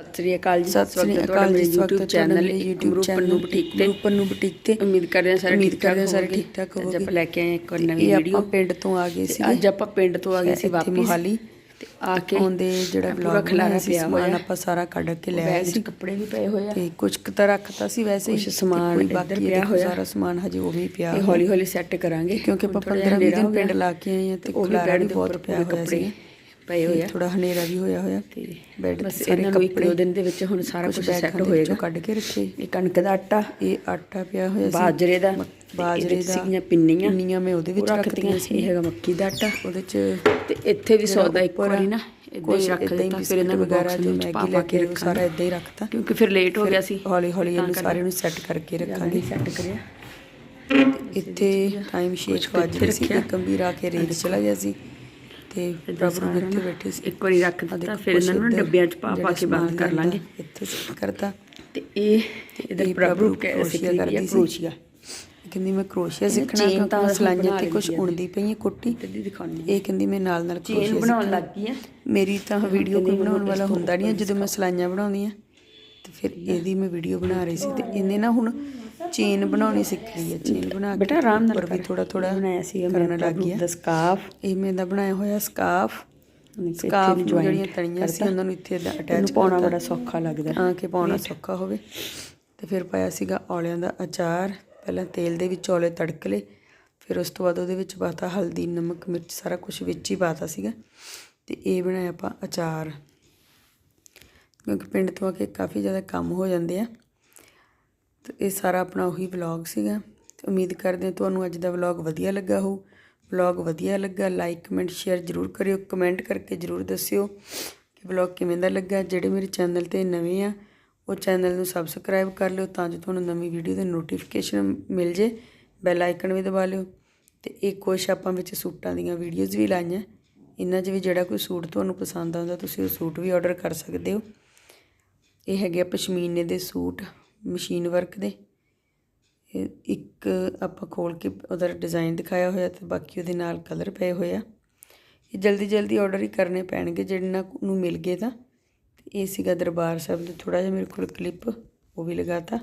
ਸਤਿ ਸ੍ਰੀ ਅਕਾਲ ਜੀ ਸਤਿ ਸ੍ਰੀ ਅਕਾਲ ਜੀ YouTube channel YouTube channel boutique ਤੇ। ਗਰੁੱਪ ਪੰਨੂ ਬੁਟੀਕ ਤੇ। ਉਮੀਦ ਕਰਦੇ ਹਾਂ ਸਾਰੇ ਉਮੀਦ ਠੀਕ ਕਰਦੇ ਹਾਂ ਠਾਕ ਸਾਰੇ ਹੋਵੋਗੇ। ਠੀਕ ਠਾਕ ਅੱਜ ਆਪਾਂ ਹੋਵੋਗੇ। ਲੈ ਕੇ ਆਏ ਇੱਕ ਨਵੀਂ ਵੀਡੀਓ ਆਪਾਂ ਪਿੰਡ ਤੋਂ ਆ ਗਏ ਸੀ ਅੱਜ ਆਪਾਂ ਪਿੰਡ ਤੋਂ ਆ ਗਏ ਸੀ ਵਾਪਸ। ਮੋਹਾਲੀ। ਤੇ ਆ ਕੇ ਆਉਂਦੇ ਜਿਹੜਾ ਵਲੌਗ ਖਿਲਾਰਾ ਪਿਆ ਸਮਾਨ ਹੋਇਆ। ਆਪਾਂ ਸਾਰਾ ਕੱਢ ਕੇ ਲੈ ਆਏ ਸੀ ਕੱਪੜੇ ਵੀ ਪਏ ਹੋਏ ਆ। ਤੇ ਕੁਝ ਕੁ ਤਾਂ ਰੱਖਤਾ ਸੀ ਵੈਸੇ ਹੀ। ਸਮਾਨ ਬਾਕੀ ਪਿਆ ਹੋਇਆ। ਸਾਰਾ ਸਮਾਨ ਹਜੇ ਉਹ ਵੀ ਪਿਆ ਇਹ ਹੋਇਆ। ਹੌਲੀ ਹੌਲੀ ਸੈੱਟ ਕਰਾਂਗੇ ਕਿਉਂਕਿ ਆਪਾਂ ਹੁਣ ਥੋੜ੍ਹਾ 15 ਹਨੇਰਾ 20 ਦਿਨ। ਪਿੰਡ ਲਾ ਕੇ ਆਏ ਆ ਤੇ ਖਲਾਰਾ ਵੀ ਬਹੁਤ ਉੱਪਰ ਪਿਆ ਹੋਇਆ ਸੀ ਪਏ ਹੋਏ ਆ। ਥੋੜਾ ਹਨੇਰਾ ਵੀ ਹੋਇਆ ਹੋਇਆ ਤੇ ਬੈੱਡ ਤੇ ਸਾਰੇ ਇੱਕ ਦੋ ਕੱਪੜੇ ਦਿਨ ਦੇ ਵਿੱਚ ਹੁਣ ਸਾਰਾ ਕੁਝ ਸੈੱਟ ਹੋਏਗਾ। ਕੱਢ ਕੇ ਰੱਖੇ। ਇਹ ਕਣਕ ਦਾ ਆਟਾ ਇਹ ਆਟਾ ਪਿਆ ਹੋਇਆ ਸੀ। ਬਾਜਰੇ ਦਾ ਬਾਜਰੇ ਦਾ। ਸੀਗੀਆਂ ਪਿੰਨੀਆਂ ਪਿੰਨੀਆਂ ਮੈਂ ਉਹਦੇ ਵਿੱਚ ਰੱਖਤੀਆਂ ਸੀ। ਇਹ ਹੈਗਾ ਮੱਕੀ ਦਾ ਆਟਾ। ਉਹਦੇ ਚ ਤੇ ਇੱਥੇ ਵੀ ਸੌਦਾ ਇੱਕ ਵਾਰੀ ਨਾ ਇਦਾਂ ਹੀ ਰੱਖ ਦਿੱਤਾ। ਫਿਰ ਇਹਨਾਂ ਨੂੰ ਵਗੈਰਾ ਪਾ ਮੈਗੀ ਲੈ ਕੇ ਸਾਰਾ ਇਦਾਂ ਹੀ ਰੱਖਤਾ। ਕਿਉਂਕਿ ਫਿਰ ਲੇਟ ਹੋ ਗਿਆ ਸੀ ਹੌਲੀ ਹੌਲੀ ਇਹਨੂੰ ਸਾਰੇ ਨੂੰ ਸੈੱਟ ਕਰਕੇ ਰੱਖਾਂਗੇ। ਸੈੱਟ ਕਰਿਆ। ਇੱਥੇ ਟਾਈਮ 6 ਵਜ ਸੀ। ਕੰਬੀਰ ਆ ਕੇ ਰੇਤ ਚਲਾ ਗਿਆ ਸੀ। ਤੇ ਪ੍ਰਭੂ ਸਾਰਾ ਇੱਥੇ ਨਾ ਬੈਠੇ ਸੀ। ਇੱਕ ਵਾਰੀ ਰੱਖ ਦਿੱਤਾ ਫਿਰ ਇਹਨਾਂ ਨੂੰ ਡੱਬਿਆਂ 'ਚ ਪਾ ਪਾ ਕੇ ਬੰਦ ਕਰ ਲਾਂਗੇ। ਇੱਥੇ set ਕਰਤਾ। ਤੇ ਇਹ ਇਧਰ ਇਹ ਪ੍ਰਭੂ ਪ੍ਰਭੂ ਕੇ ਕਰੋਸ਼ੀਆ ਸਿੱਖਦੀ ਕਰਦੀ। ਕਰੋਸ਼ੀਆ। ਕਹਿੰਦੀ ਮੈਂ ਕਰੋਸ਼ੀਆ ਸਿੱਖਣਾ ਤਾਂ ਸਲਾਈਆਂ ਤੇ ਕੁਝ। ਉਣਦੀ ਪਈ ਹੈ। ਕੋਟੀ ਇਹ ਕਹਿੰਦੀ ਮੈਂ ਨਾਲ ਨਾਲ ਕਰੋਸ਼ੀਆ ਬਣਾਉਣ। ਲੱਗ ਗਈ ਹੈ ਮੇਰੀ ਤਾਂ ਵੀਡੀਓ ਕੋਈ ਬਣਾਉਣ ਵਾਲਾ ਹੁੰਦਾ ਨਹੀਂ ਜਦੋਂ ਮੈਂ ਸਲਾਈਆਂ ਬਣਾਉਂਦੀ ਆ ਤੇ ਫਿਰ ਇਹਦੀ ਮੈਂ ਵੀਡੀਓ ਬਣਾ ਰਹੀ ਸੀ ਤੇ ਇਹਨੇ ਨਾ ਹੁਣ ਚੇਨ ਬਣਾਉਣੀ ਸਿੱਖ ਲਈ ਹੈ ਚੇਨ ਬਣਾ ਕੇ ਬੇਟਾ ਆਰਾਮ ਨਾਲ ਵੀ। ਥੋੜਾ ਥੋੜਾ ਬਣਾਇਆ ਸੀ ਕਰਨ ਲੱਗ ਗਿਆ। ਦਾ ਸਕਾਫ ਇਹ ਮੈਂ ਦਾ ਬਣਾਇਆ ਹੋਇਆ ਸਕਾਫ ਸਕਾਫ ਜਿਹੜੀਆਂ ਤਣੀਆਂ ਸੀ। ਉਹਨਾਂ ਨੂੰ ਇੱਥੇ ਅਟੈਚ ਪਾਉਣਾ ਬੜਾ ਸੌਖਾ ਲੱਗਦਾ। ਤਾਂ ਕਿ ਪਾਉਣਾ ਸੌਖਾ ਹੋਵੇ। ਤੇ ਫਿਰ ਪਾਇਆ ਸੀਗਾ ਔਲਿਆਂ ਦਾ ਅਚਾਰ। ਪਹਿਲਾਂ ਤੇਲ ਦੇ ਵਿੱਚ ਔਲੇ ਤੜਕ ਲਏ। ਫਿਰ ਉਸ ਤੋਂ ਬਾਅਦ ਉਹਦੇ ਵਿੱਚ ਪਾਤਾ ਹਲਦੀ ਨਮਕ ਮਿਰਚ ਸਾਰਾ ਕੁਝ ਵਿੱਚ ਹੀ ਪਾਤਾ ਸੀਗਾ। ਤੇ ਇਹ ਬਣਾਇਆ ਆਪਾਂ ਅਚਾਰ। ਕਿਉਂਕਿ ਪਿੰਡ ਤੋਂ ਆ ਕੇ ਕਾਫੀ ਜ਼ਿਆਦਾ ਕੰਮ ਹੋ ਜਾਂਦੇ ਆ। ਤੇ ਇਹ ਸਾਰਾ ਆਪਣਾ ਉਹੀ ਵਲੌਗ ਸੀਗਾ। ਤੇ ਉਮੀਦ ਕਰਦੇ ਹਾਂ ਤੁਹਾਨੂੰ ਅੱਜ ਦਾ ਵਲੌਗ ਵਧੀਆ ਲੱਗਾ ਹੋਊ। ਵਲੌਗ ਵਧੀਆ ਲੱਗਾ ਲਾਈਕ ਕਮੈਂਟ ਸ਼ੇਅਰ ਜ਼ਰੂਰ ਕਰਿਓ। ਕਮੈਂਟ ਕਰਕੇ ਜ਼ਰੂਰ ਦੱਸਿਓ ਕਿ ਵਲੌਗ ਕਿਵੇਂ ਦਾ ਲੱਗਾ। ਜਿਹੜੇ ਮੇਰੇ ਚੈਨਲ ਤੇ ਨਵੇਂ ਆ, ਉਹ ਚੈਨਲ ਨੂੰ ਸਬਸਕ੍ਰਾਈਬ ਕਰ ਲਿਓ ਤਾਂ ਜੋ ਤੁਹਾਨੂੰ ਨਵੀਂ ਵੀਡੀਓ ਦੇ ਨੋਟੀਫਿਕੇਸ਼ਨ ਮਿਲ ਜੇ। ਬੈਲ ਆਈਕਨ ਵੀ ਦਬਾ ਲਿਓ। ਤੇ ਇਹ ਕੁਛ ਆਪਾਂ ਵਿੱਚ ਸੂਟਾਂ ਦੀਆਂ ਵੀਡੀਓਜ਼ ਵੀ ਲਾਈਆਂ। ਇਹਨਾਂ 'ਚ ਵੀ ਜਿਹੜਾ ਕੋਈ ਸੂਟ ਤੁਹਾਨੂੰ ਪਸੰਦ ਆਉਂਦਾ, ਤੁਸੀਂ ਉਹ ਸੂਟ ਵੀ ਆਰਡਰ ਕਰ ਸਕਦੇ ਹੋ। ਇਹ ਹੈਗੇ ਆ ਪਸ਼ਮੀਨੇ ਦੇ ਸੂਟ, ਮਸ਼ੀਨ ਵਰਕ ਦੇ। ਇੱਕ ਆਪਾਂ ਖੋਲ ਕੇ ਉਹਦਾ ਡਿਜ਼ਾਈਨ ਦਿਖਾਇਆ ਹੋਇਆ ਤੇ ਬਾਕੀ ਉਹਦੇ ਨਾਲ ਕਲਰ ਪਏ ਹੋਏ ਆ। ਇਹ ਜਲਦੀ ਜਲਦੀ ਆਰਡਰ ਹੀ ਕਰਨੇ ਪੈਣਗੇ ਜਿਹਨਾਂ ਨੂੰ ਮਿਲ ਗਏ ਤਾਂ। ਇਹ ਸੀਗਾ ਦਰਬਾਰ ਸਾਹਿਬ ਦਾ ਥੋੜਾ ਜਿਹਾ ਮੇਰੇ ਕੋਲ ਕਲਿੱਪ ਉਹ ਵੀ ਲਗਾਤਾ